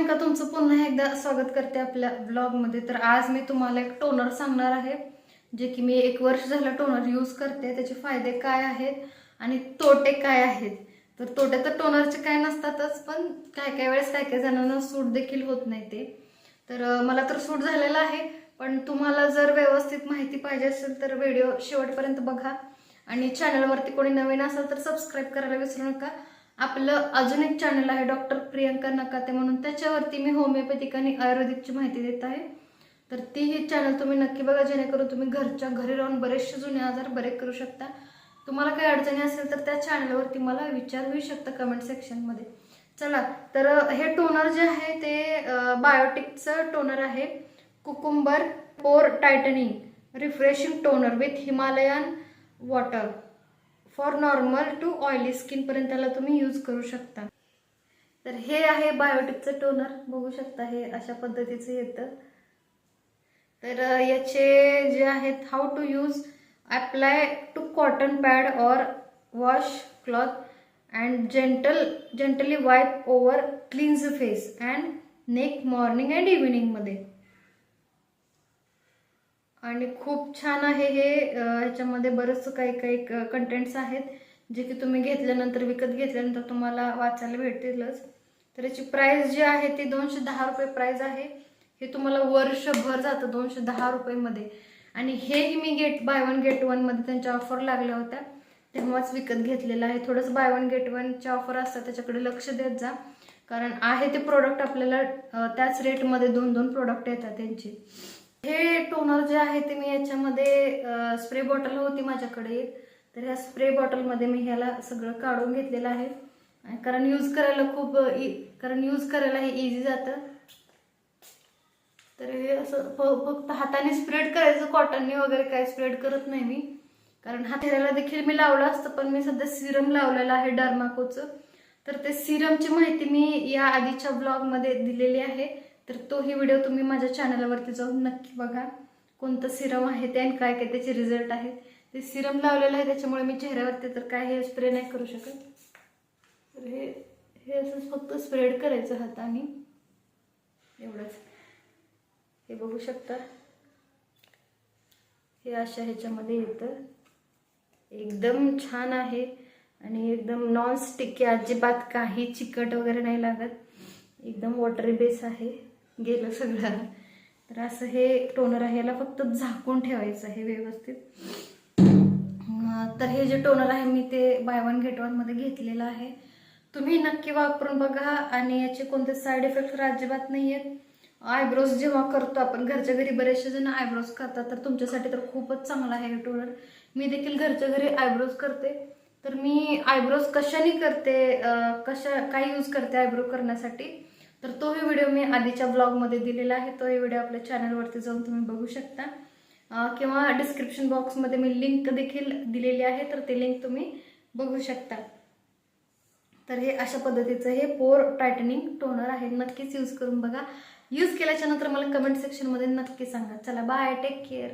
प्रियंका तुमचं पुन्हा एकदा स्वागत करते आपल्या ब्लॉगमध्ये तर आज मी तुम्हाला एक टोनर सांगणार आहे जे की मी एक वर्ष झालं टोनर यूज करते. त्याचे फायदे काय आहेत आणि तोटे काय आहेत? तर तोटे तर टोनरचे काय नसतातच पण काय काय वेळेस काय काय जणांना सूट देखील होत नाही ते. तर मला तर सूट झालेला आहे पण तुम्हाला जर व्यवस्थित माहिती पाहिजे असेल तर व्हिडिओ शेवटपर्यंत बघा. आणि चॅनलवरती कोणी नवीन असेल तर सबस्क्राईब करायला विसरू नका. आपलं अजून एक चॅनल आहे डॉक्टर प्रियंका नकाते म्हणून. त्याच्यावरती मी होमिओपॅथिक आणि आयुर्वेदिकची माहिती देत आहे. तर तीही चॅनल तुम्ही नक्की बघा जेणेकरून तुम्ही घरच्या घरी राहून बरेचसे जुने आजार बरे करू शकता. तुम्हाला काही अडचणी असेल तर त्या चॅनलवरती मला विचारू शकता कमेंट सेक्शनमध्ये चला तर हे टोनर जे आहे ते बायोटिकचं टोनर आहे. Cucumber pore tightening refreshing toner with Himalayan water for normal to oily स्किनपर्यंत त्याला तुम्ही यूज करू शकता. तर हे आहे बायोटिकचं टोनर बघू शकता हे अशा पद्धतीचं येतं. तर याचे जे आहेत how to use apply to cotton pad or wash cloth and gentle gently wipe over cleanse face and neck morning and इव्हिनिंगमध्ये आणि खूप छान आहे हे ह्याच्यामध्ये बरंच काही काही कंटेंट्स आहेत जे की तुम्ही घेतल्यानंतर विकत घेतल्यानंतर तुम्हाला वाचायला भेटतीलच. तर याची प्राईस जी आहे ती दोनशे दहा रुपये प्राईज आहे. हे तुम्हाला वर्षभर जातं दोनशे दहा रुपयेमध्ये. आणि हेही मी गेट बाय वन गेट वनमध्ये त्यांच्या ऑफर लागल्या होत्या. तेव्हाच विकत घेतलेलं आहे. थोडंसं बाय वन गेट वनच्या ऑफर असतात त्याच्याकडे लक्ष देत जा. कारण आहे ते प्रोडक्ट आपल्याला त्याच रेटमध्ये दोन दोन प्रोडक्ट येतात त्यांचे. हे टोनर जे आहे ते मी याच्यामध्ये स्प्रे बॉटल होती माझ्याकडे. एक तर ह्या स्प्रे बॉटलमध्ये मी ह्याला सगळं काढून घेतलेलं आहे. कारण यूज करायला खूप कारण यूज करायला हे इझी जातं. तर हे असं फ- फक्त हाताने स्प्रेड करायचं कॉटनने वगैरे काय स्प्रेड करत नाही मी. कारण हा चेहऱ्याला देखील मी लावलं असतं पण मी सध्या सिरम लावलेलं आहे डर्माकोचं तर ते सिरमची माहिती मी या आधीच्या ब्लॉगमध्ये दिलेली आहे. तर तोही व्हिडिओ तुम्ही माझ्या चॅनलवरती जाऊन नक्की बघा. कोणतं सिरम आहे ते आणि काय काय त्याचे रिझल्ट आहेत. ते सिरम लावलेलं आहे त्याच्यामुळे मी चेहऱ्यावरती तर काय हे स्प्रे नाही करू शकत. तर हे हे असं फक्त स्प्रेड करायचं हाताने. एवढंच. हे बघू शकता. हे अशा ह्याच्यामध्ये येतं. एकदम छान आहे आणि एकदम नॉन स्टिकी अजिबात काही चिकट वगैरे नाही लागत. एकदम वॉटरी बेस आहे. गेलं सगळं. तर असं हे टोनर आहे याला फक्त झाकून ठेवायचं आहे व्यवस्थित. तर हे जे टोनर आहे मी ते बाय वन गेटमध्ये घेतलेलं आहे. तुम्ही नक्की वापरून बघा आणि याचे कोणते साईड इफेक्ट अजिबात नाही आहेत आयब्रोज जेव्हा करतो आपण घरच्या घरी बरेचसे जण आयब्रोज करतात तर तुमच्यासाठी तर खूपच चांगला आहे टोनर मी देखील घरच्या घरी आयब्रोज करते. तर मी आयब्रोज कशाने करते कशा काय यूज करते आयब्रो करण्यासाठी? तर तोही व्हिडिओ मी आधीच्या ब्लॉगमध्ये दिलेला आहे. तोही व्हिडिओ आपल्या चॅनलवरती जाऊन तुम्ही बघू शकता. किंवा डिस्क्रिप्शन बॉक्समध्ये मी लिंक देखील दिलेली आहे तर ते लिंक तुम्ही बघू शकता. तर हे अशा पद्धतीचं हे पोर टायटनिंग टोनर आहे. नक्कीच यूज करून बघा. यूज केल्याच्यानंतर मला कमेंट सेक्शनमध्ये नक्की सांगा. चला बाय टेक केअर